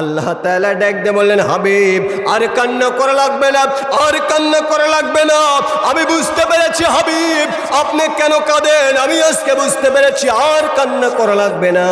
আল্লাহ ডাক দিয়ে বললেন, হাবিব, আর কান্না করা লাগবে না, আর কান্না করা লাগবে না। আমি বুঝতে পেরেছি, হাবিব, আপনি কেন কাঁদেন? আমি আজকে বুঝতে পেরেছি, আর কান্না করা লাগবে না।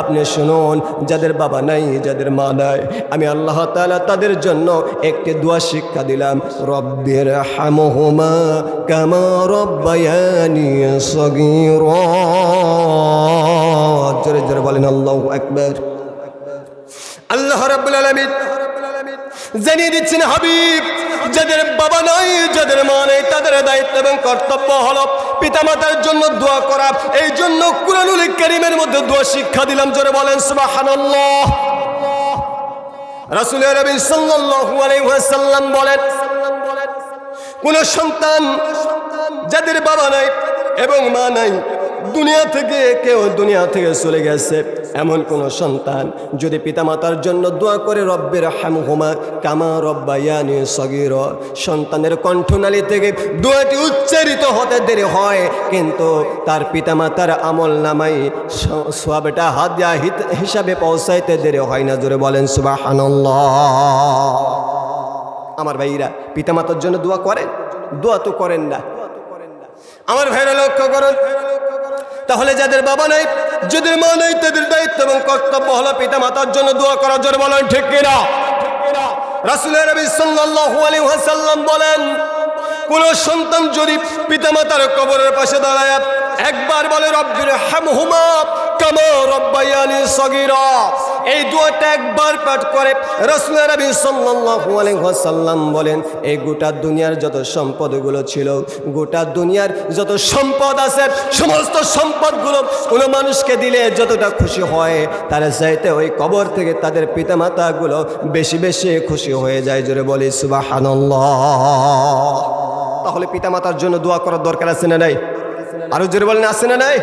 আপনি শুনুন, যাদের বাবা নাই, যাদের মা নাই, আমি আল্লাহ তালা তাদের জন্য একটি দোয়া শিক্ষা দিলাম। রব্বির হামহুমা কামা রব্বায়ানি সগীরা। জোরে জোরে বলেন, আল্লাহ আকবার। আল্লাহ রাব্বুল আলামিন জানিয়ে দিচ্ছেন, হাবিব, যাদের বাবা নাই, যাদের মা নেই, তাদের দায়িত্ব এবং কর্তব্য হলো পিতামাতার জন্য দোয়া করা। এই জন্য কুরআনুল কারীমের মধ্যে দোয়া শিক্ষা দিলাম, জোরে বলেন, সুবহানাল্লাহ। রাসূল নবী সাল্লাল্লাহু আলাইহি ওয়াসাল্লাম বলেন, কোন সন্তান যাদের বাবা নাই এবং মা নাই দুনিয়া থেকে কেউ দুনিয়া থেকে চলে গেছে। এমন কোন সন্তান যদি পিতামাতার জন্য দোয়া করে, রব্বের হামহুমা কামা রব্বায়ানি সগির। সন্তানের কণ্ঠনালী থেকে দোয়াটি উচ্চারিত হতে দেরি হয়, কিন্তু তার পিতামাতার আমল নামাই সোয়াবটা হাত দেওয়া হিসাবে পৌঁছাইতে দেরি হয় না। জোরে বলেন সুবাহ আমার ভাইরা, পিতামাতার জন্য দোয়া করেন? দোয়া তো করেন না। আমার ভাইরা লক্ষ্য করুন তাহলে যাদের বাবা নাই, যাদের মা নাই, তাদের দায়িত্ব এবং কর্তব্য হলো পিতা মাতার জন্য দোয়া করার জন্য বলেন, ঠিক কিনা? রাসুলের ওয়াসাল্লাম বলেন, কোন সন্তান যদি পিতামাতার কবরের পাশে দাঁড়ায়, একবার বলে রব্বির হামহুমা কামা রব্বাইয়ানি সগীরা। এই দুয়াটা একবার পাঠ করে রাসূল নবী সাল্লাল্লাহু আলাইহি ওয়াসাল্লাম বলেন, এই গোটা দুনিয়ার যত সম্পদগুলো ছিল, গোটা দুনিয়ার যত সম্পদ আছে, সমস্ত সম্পদগুলো কোনো মানুষকে দিলে যতটা খুশি হয়, তারা চাইতে ওই কবর থেকে তাদের পিতামাতাগুলো বেশি বেশি খুশি হয়ে যায়। জোরে বলি, সুবহানাল্লাহ। তাহলে পিতামাতার জন্য দোয়া করার দরকার আছে না নাই? আরও জোরে বলেন, আছে না নাই?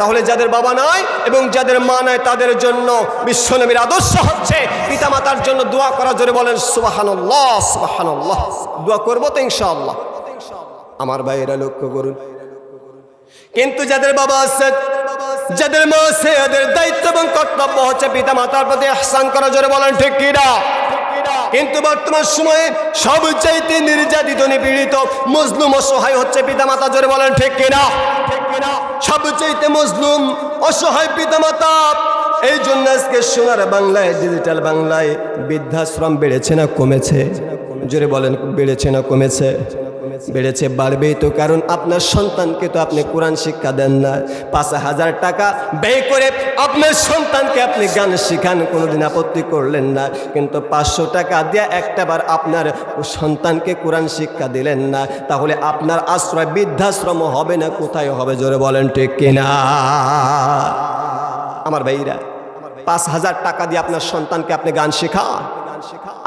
তাহলে যাদের বাবা নাই এবং যাদের মা নাই, তাদের জন্য বিশ্বনবীর আদর্শ হচ্ছে পিতামাতার জন্য দোয়া করা। জোরে বলেন সুবাহান্লাহ সুবাহান্লাহ দোয়া করব তো ইনশাআল্লাহ। আমার ভাইয়েরা লক্ষ্য করুন। কিন্তু যাদের বাবা আছে, যাদের মা আছে এদের দায়িত্ব এবং কর্তব্য হচ্ছে পিতা মাতার প্রতি আহসান করা। জোরে বলেন, ঠিক কিনা? কিন্তু বর্তমান সময়ে সবচাইতে নির্যাতিত, নিপীড়িত, মজলুম, অসহায় হচ্ছে পিতামাতা। জোরে বলেন, ঠিক কিনা? সবচাইতে মজলুম, অসহায় পিতামাতা। এই জন্য আজকে সোনার বাংলায় ডিজিটাল বাংলায় বৃদ্ধাশ্রম বেড়েছে না কমেছে? জোরে বলেন, বেড়েছে না কমেছে? বেড়েছে। বাড়বেই তো, কারণ আপনার সন্তানকে তো আপনি কোরআন শিক্ষা দেন না। পাঁচ হাজার টাকা ব্যয় করে আপনার সন্তানকে আপনি গান শিখান, কোনোদিন আপত্তি করলেন না। কিন্তু পাঁচশো টাকা দিয়ে একটাবার আপনার সন্তানকে কোরআন শিক্ষা দিলেন না, তাহলে আপনার আশ্রয় বৃদ্ধাশ্রম হবে না, কোথায় হবে, জোরে বলেন ঠিক কিনা? আমার ভাইরা, পাঁচ হাজার টাকা দিয়ে আপনার সন্তানকে আপনি গান শেখান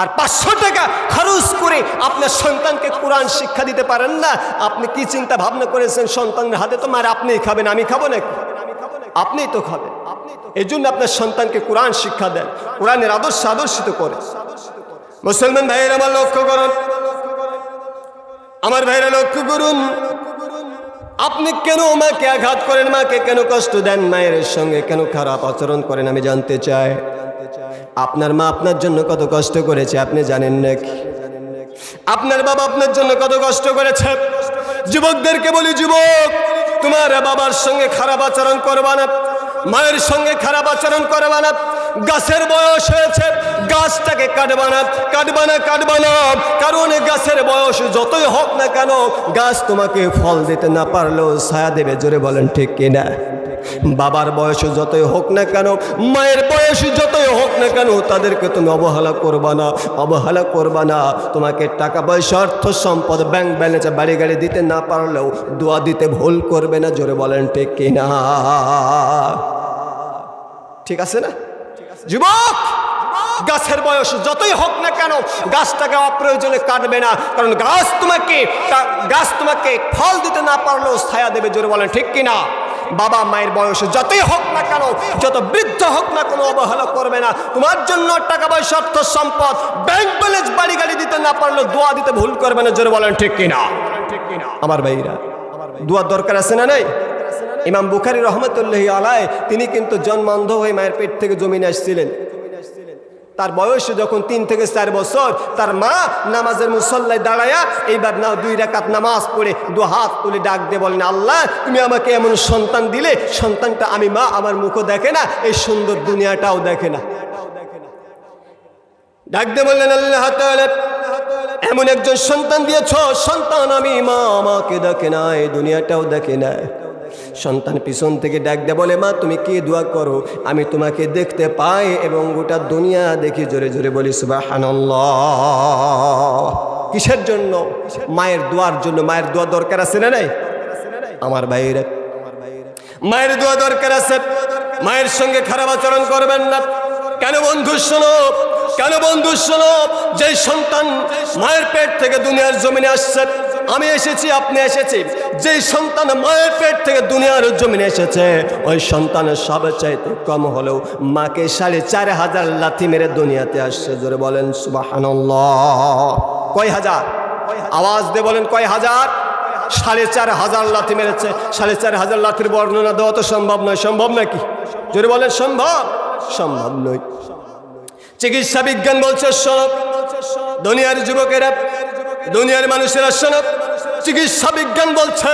আর পাঁচশো টাকা খরচ করে আপনার সন্তানকে কোরআন শিক্ষা দিতে পারেন না। আপনি কি চিন্তা ভাবনা করেছেন? সন্তানের হাতে তো মার, আপনিই খাবেন, আমি খাব নাকি? আপনিই তো খাবেন। এই জন্য আপনার সন্তানকে কোরআন শিক্ষা দেন। কোরআনের আদর্শ আদর্শিত করে। মুসলমান ভাইয়ের, আমার লক্ষ্য করুন। আমার ভাইয়েরা, লক্ষ্য করুন। আপনি কেন মাকে আঘাত করেন? মাকে কেন কষ্ট দেন? মায়ের সঙ্গে কেন খারাপ আচরণ করেন? আমি জানতে চাই। আপনার মা আপনার জন্য কত কষ্ট করেছে, আপনি জানেন নাকি? আপনার বাবা আপনার জন্য কত কষ্ট করেছে? যুবকদেরকে বলি, যুবক, তোমার বাবার সঙ্গে খারাপ আচরণ করবা না, মায়ের সঙ্গে খারাপ আচরণ করবা না, গাছের বয়স হয়েছে, গাছটাকে কাটবা না কাটবা না কাটবা না, কারণ গাছের বয়স যতই হোক না কেন, গাছ তোমাকে ফল দিতে না পারলেও ছায়া দেবে, জোরে বলেন ঠিক কিনা? বাবার বয়স যতই হোক না কেন, মায়ের বয়স যতই হোক না কেন, তাদেরকে তুমি অবহেলা করবা না, অবহেলা করবা না। তোমাকে টাকা পয়সা, অর্থ সম্পদ ব্যাংক ব্যালেন্সে বাড়ি গাড়ি দিতে না পারলেও দোয়া দিতে ভুল করবে না, জোরে বলেন ঠিক কিনা? ঠিক আছে না? যুবক, গাছের বয়স যতই হোক না কেন, গাছটাকে অপ্রয়োজনে কাটবে না, কারণ গাছ তোমাকে গাছ তোমাকে ফল দিতে না পারলেও ছায়া দেবে, জোরে বলেন ঠিক কিনা? বাবা মায়ের বয়স যতই হোক না কেন, যত বৃদ্ধ হোক না কোনো অবহেলা করবে না। তোমার জন্য টাকা পয়সা, অর্থ, সম্পদ ব্যাংক ব্যালেন্স বাড়ি গাড়ি দিতে না পারলে দোয়া দিতে ভুল করবে না, জোরে বলেন ঠিক কিনা? আমার ভাইরা, দোয়ার দরকার আছে না নাই? ইমাম বুখারি রহমতুল্লাহ আলায় তিনি কিন্তু জন্মান্ধ হয়ে মায়ের পেট থেকে জমিনে আসছিলেন। তার বয়স যখন তিন থেকে চার বছর, তার মা নামাজের মুসল্লায় দাঁড়ায়া এইবার না দুই রাকাত নামাজ পড়ে দু হাত তুলে ডাক দিয়ে বলেন, আল্লাহ, তুমি আমাকে এমন সন্তান দিলে, সন্তানটা আমি মা, আমার মুখও দেখে না, এই সুন্দর দুনিয়াটাও দেখে না। ডাক দিয়ে বললেন, আল্লাহ এমন একজন সন্তান দিয়েছ, সন্তান আমি মা, আমাকে দেখে না, এই দুনিয়াটাও দেখে না। সন্তান পিছন থেকে ডাক দে বলে, মা, তুমি কি দোয়া করো? আমি তোমাকে দেখতে পাই এবং গোটা দুনিয়া দেখি। জোরে জোরে বলি, সুবহানাল্লাহ। কিসের জন্য? মায়ের দোয়ার জন্য। মায়ের দোয়া দরকার আছে না নাই? আমার বাইরে মায়ের দোয়া দরকার আছে। মায়ের সঙ্গে খারাপ আচরণ করবেন না। কেন বন্ধু, শোনো। কেন বন্ধু, শোনো। যে সন্তান মায়ের পেট থেকে দুনিয়ার জমিনে আসছে আমি এসেছি, আপনি এসেছি। যে সন্তান মায়ের পেট থেকে দুনিয়ার জমিনে এসেছে, ওই সন্তানের সব চাইতে কম হলেও মাকে সাড়ে চার হাজার লাথি মেরে দুনিয়াতে আসছে। জোরে বলেন সুবাহান্লাহ কয় হাজার? আওয়াজ দিয়ে বলেন, কয় হাজার? সাড়ে চার হাজার লাথি মেরেছে। সাড়ে চার হাজার লাথির বর্ণনা দেওয়া তো সম্ভব নয়। সম্ভব নাকি? জোরে বলেন, সম্ভব? সম্ভব নয়। চিকিৎসা বিজ্ঞান বলছে সনব দুনিয়ার যুবকেরা দুনিয়ার মানুষেরা সনব চিকিৎসা বিজ্ঞান বলছে,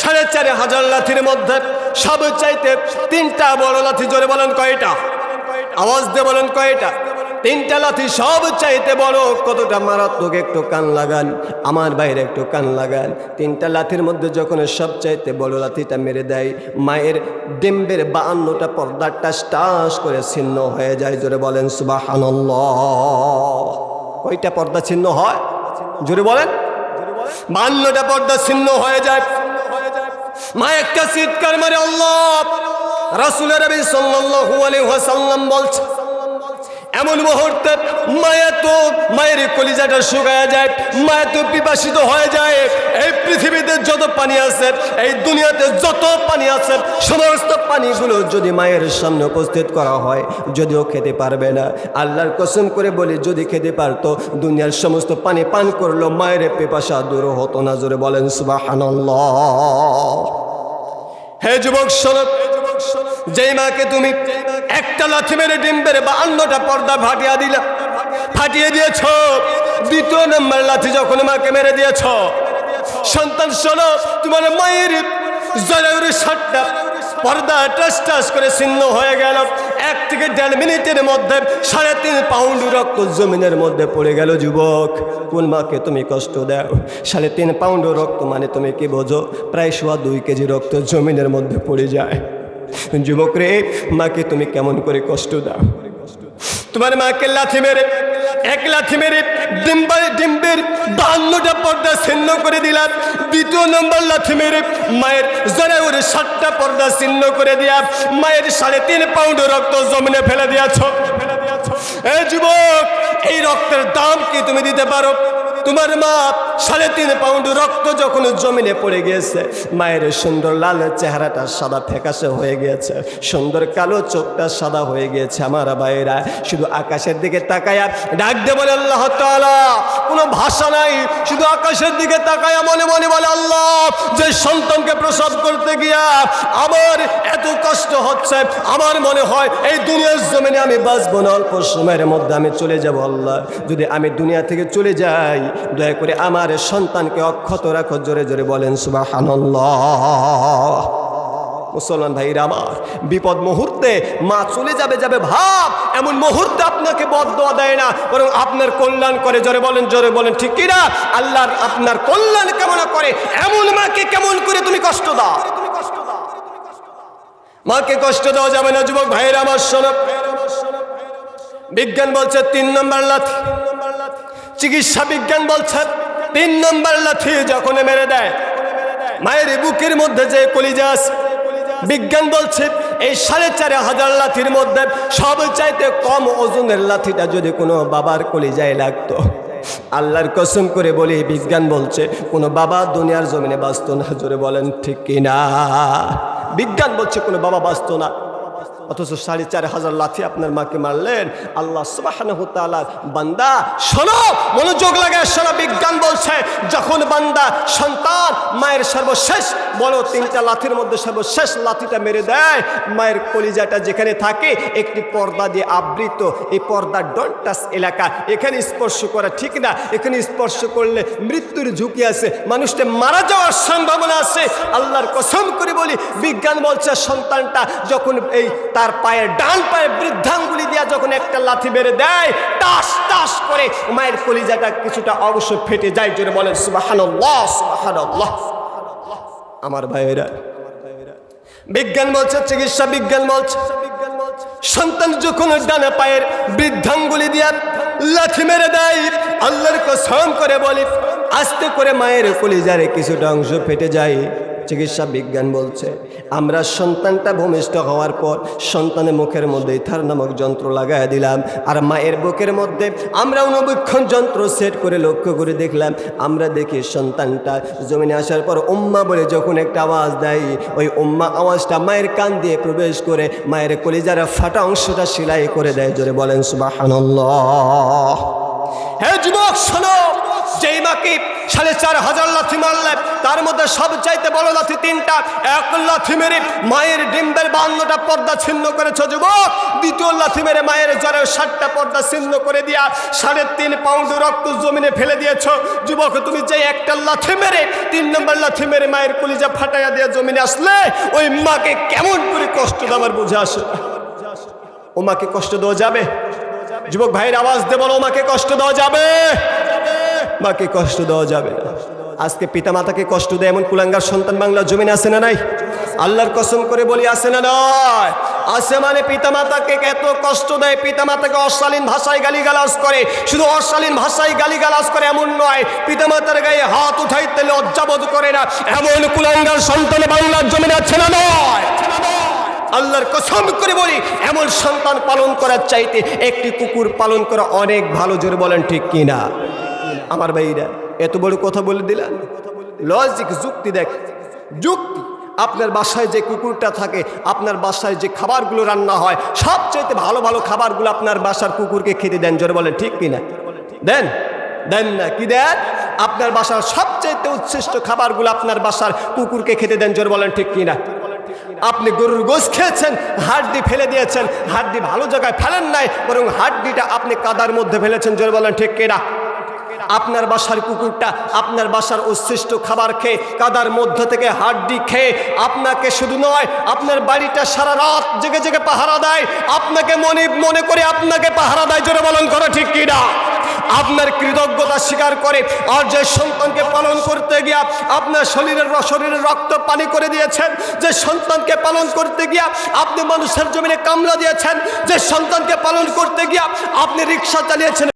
সাড়ে চার হাজার লাথির মধ্যে সব চাইতে তিনটা বড় লাথি জোরে বলেন কয়টা? আওয়াজ দিয়ে বলেন কয়টা? তিনটা লাথি সব চাইতে বড়। কতটা মারাত্মক একটু কান লাগান, আমার বাইরে একটু কান লাগান। তিনটা লাথির মধ্যে যখন সব চাইতে বড় লাথিটা মেরে দেয়, মায়ের ডিম্বের বাহান্নটা পর্দা টাস টাস করে ছিন্ন হয়ে যায়, জোরে বলেন সুবাহান্লাহ কয়টা পর্দা ছিন্ন হয়? জোরে বলেন। বান্নটা পর্দা ছিন্ন হয়ে যায়। মা একটা চিৎকার মারে অল্লাহ রাসুলের রবি বলছে এমন মুহূর্তে মায়া তো মায়ের কলিজাটা শুকায় যায়, মায়া তো বিবাসিত হয়ে যায়। এই পৃথিবীতে যত পানি আছে, এই দুনিয়াতে যত পানি আছে, সমস্ত পানিগুলো যদি মায়ের সামনে উপস্থিত করা হয়, যদিও খেতে পারবে না। আল্লাহর কসম করে বলি, যদি খেতে পারতো, দুনিয়ার সমস্ত পানি পান করল মায়ের পেপাসা দূর হতো না। জোরে বলেন, সুবহানাল্লাহ। হে যুবক, শোনো। যেই মাকে তুমি একটা লাথি মেরে ডিম ডিম্বের বা অন্যটা পর্দা ফাটিয়ে দিলা, ফাটিয়ে দিয়েছ। দ্বিতীয় নম্বর লাথি যখন মাকে মেরে দিয়েছ, সন্তান, শোনো, তোমার মায়ের জলের সাতটা পর্দা টাস টাস করে ছিন্ন হয়ে গেল। এক থেকে দেড় মিনিটের মধ্যে সাড়ে তিন পাউন্ড রক্ত জমিনের মধ্যে পড়ে গেল যুবক। কোন মাকে তুমি কষ্ট দাও? সাড়ে তিন পাউন্ড রক্ত মানে তুমি কি বোঝো? প্রায় সোয়া দুই কেজি রক্ত জমিনের মধ্যে পড়ে যায়। যুবক রে মাকে তুমি কেমন করে কষ্ট দাও? তোমার মাকে লাথি মেরে, এক লাথি মেরে ডিম্বার ডিম্বের বান্নটা পর্দা ছিন্ন করে দিলাম। দ্বিতীয় নম্বর লাথি মেরে মায়ের জরাউরে সাতটা পর্দা ছিন্ন করে দিয়া মায়ের সাড়ে তিন পাউন্ড রক্ত জমিনে ফেলে দিয়াছ। এ যুবক, এই রক্তের দাম কি তুমি দিতে পারো? তোমার মা সাড়ে তিন পাউন্ড রক্ত যখন জমিনে পড়ে গিয়েছে, মায়ের সুন্দর লাল চেহারাটা সাদা ফ্যাকাশে হয়ে গিয়েছে, সুন্দর কালো চোখটা সাদা হয়ে গিয়েছে। আমার বাইরা শুধু আকাশের দিকে তাকায় ডাক দে বলে, আল্লাহ তাআলা কোনো ভাষা নাই, শুধু আকাশের দিকে তাকায়া মনে মনে বলে, আল্লাহ, যে সন্তানকে প্রসব করতে গিয়া আমার এত কষ্ট হচ্ছে, আমার মনে হয় এই দুনিয়ার জমিনে আমি বাঁচবো না, অল্প সময়ের মধ্যে আমি চলে যাব, আল্লাহ। যদি আমি দুনিয়া থেকে চলে যাই, দয়া করে আমার সন্তানকে অক্ষত রাখো, জোরে জোরে বলেন, সুবহানাল্লাহ। মুসলমান ভাইরা আমার, বিপদ মুহূর্তে মা চলে যাবে যাবে ভাব। এমন মুহূর্তে আপনাকে বদয়া দেয় না, বরং আপনার কল্যাণ করে, জোরে বলেন জোরে বলেন, ঠিক কিনা? আল্লাহর আপনার কল্যাণ কামনা করে, এমন মাকে কেমন করে তুমি কষ্ট দাও? মাকে কষ্ট দেওয়া যাবে না, যুবক ভাইরা আমার, শোনো। বিজ্ঞান বলছে তিন নম্বর লাথি। চিকিৎসা বিজ্ঞান বলছে তিন নম্বর লাথি যখন মেরে দেয়, মায়ের বুকের মধ্যে যে কলিজা আছে বিজ্ঞান বলছে, এই সাড়ে চারে হাজার লাথির মধ্যে সব চাইতে কম ওজনের লাথিটা যদি কোনো বাবার কলিজায় লাগতো। আল্লাহর কসম করে বলি, বিজ্ঞান বলছে, কোনো বাবা দুনিয়ার জমিনে বাঁচত না। জোরে বলেন, ঠিক কিনা? বিজ্ঞান বলছে, কোনো বাবা বাঁচত না। অথচ সাড়ে চার হাজার লাথি আপনার মাকে মারলেন। আল্লাহ সুবাহ বান্দা, শোনো, মনোযোগ লাগে শোনো, বিজ্ঞান বলছে, যখন বান্দা সন্তান, মায়ের সর্বশেষ বড় তিনটা লাথির মধ্যে সর্বশেষ লাথিটা মেরে দেয়, মায়ের কলিজাটা যেখানে থাকে, একটি পর্দা দিয়ে আবৃত। এই পর্দা ডন্টাস এলাকা, এখানে স্পর্শ করা ঠিক না। এখানে স্পর্শ করলে মৃত্যুর ঝুঁকি আছে, মানুষটা মারা যাওয়ার সম্ভাবনা আছে। আল্লাহর কসম করে বলি, বিজ্ঞান বলছে সন্তানটা যখন এই তার পায়ের ডান পায়ে বৃদ্ধাঙ্গুলি দিয়া যখন একটা লাথি বেড়ে দেয় টাস টাস করে মায়ের কলিজাটা কিছুটা অবশ্য ফেটে যায়, জোরে বলেন, সুবাহানাল্লাহ আমার ভাইয়েরা, বিজ্ঞান বলছে, চিকিৎসা বিজ্ঞান বলছে, সন্তান যখন ডানা পায়ের বৃদ্ধাঙ্গুলি দিয়া লাথি মেরে দেয়, আল্লাহর কসম করে বলি, আস্তে করে মায়ের কলিজারে কিছুটা অংশ ফেটে যায়। চিকিৎসা বিজ্ঞান বলছে, আমরা সন্তানটা ভূমিষ্ঠ হওয়ার পর সন্তানের মুখের মধ্যে থার নামক যন্ত্র লাগাই দিলাম, আর মায়ের বুকের মধ্যে আমরা অনুবীক্ষণ যন্ত্র সেট করে লক্ষ্য করে দেখলাম, আমরা দেখি সন্তানটা জমিনে আসার পর উম্মা বলে যখন একটা আওয়াজ দেয়, ওই উম্মা আওয়াজটা মায়ের কান দিয়ে প্রবেশ করে মায়ের কলিজারা ফাটা অংশটা সেলাই করে দেয়, জোরে বলেন সুবাহান্লাহ হ্যাঁ যুবক, শোনো! যেই মাকে সাড়ে চার হাজার লাথি মারলে, তার মধ্যে সব চাইতে বড় লাথি তিনটা, এক লাথি মেরে মায়ের ডিম্বের বান্নটা পর্দা ছিন্ন করেছ যুবক। দ্বিতীয় লাথি মেরে মায়ের জ্বরে ষাটটা পর্দা ছিন্ন করে দিয়া সাড়ে তিন পাউন্ড রক্ত জমিনে ফেলে দিয়েছ। যুবক, তুমি যে একটা লাথি মেরে, তিন নম্বর লাথি মেরে মায়ের কলিজা ফাটাইয়া দিয়ে জমিনে আসলে, ওই মাকে কেমন করে কষ্ট দেওয়ার বুঝে আসে? ও মাকে কষ্ট দেওয়া যাবে? যুবক ভাইয়ের আওয়াজ দেব না মাকে কষ্ট দেওয়া যাবে? মাকে কষ্ট দেওয়া যাবে। না আজকে পিতা মাতাকে কষ্ট দেয় এমন কুলাঙ্গার সন্তান বাংলা জমিনে আছে না নাই? আল্লাহর কসম করে বলি, আছে না নয় আছে মানে পিতা মাতাকে এত কষ্ট দেয় পিতা মাতাকে অশালীন ভাষায় গালিগালাজ করে। শুধু অশালীন ভাষায় গালিগালাজ করে এমন নয় পিতা মাতার গায়ে হাত উঠাইতে লজ্জাবোধ করে না, এমন কুলাঙ্গার সন্তান বাংলার জমিনে আছে না নয় আল্লাহর কসম করে বলি, এমন সন্তান পালন করার চাইতে একটি কুকুর পালন করা অনেক ভালো, জোরে বলেন ঠিক কিনা? আমার ভাইরা, এত বড় কথা বলে দিলেন লজিক যুক্তি দেখ। যুক্তি, আপনার বাসায় যে কুকুরটা থাকে, আপনার বাসায় যে খাবারগুলো রান্না হয়, সবচাইতে ভালো ভালো খাবারগুলো আপনার বাসার কুকুরকে খেতে দেন, জোরে বলেন, ঠিক কিনা? দেন? দেন না, কি দেন? আপনার বাসার সবচাইতে উচ্ছিষ্ট খাবারগুলো আপনার বাসার কুকুরকে খেতে দেন, জোরে বলেন, ঠিক কিনা? আপনি গরুর গোস খেয়েছেন, হাড্ডি ফেলে দিয়েছেন, হাড্ডি ভালো জায়গায় ফেলেন নাই, বরং হাড্ডিটা আপনি কাদার মধ্যে ফেলেছেন, জোরে বলেন, ঠিক কিনা? আপনার বাসার কুকুরটা আপনার বাসার উচ্ছিষ্ট খাবার খেয়ে কাদার মধ্য থেকে হাড্ডি খেয়ে আপনাকে শুধু নয়, আপনার বাড়িটা সারা রাত জেগে জেগে পাহারা দেয়। আপনাকে মনে মনে করে আপনাকে পাহারা দেয়, জোরে বলন করো ঠিক কিনা আপনার কৃতজ্ঞতা স্বীকার করে আর যে সন্তানকে পালন করতে গিয়া আপনার শরীরের শরীরের রক্ত পানি করে দিয়েছেন, যে সন্তানকে পালন করতে গিয়া আপনি মানুষের জমিনে কামলা দিয়েছেন, যে সন্তানকে পালন করতে গিয়া আপনি রিক্সা চালিয়েছেন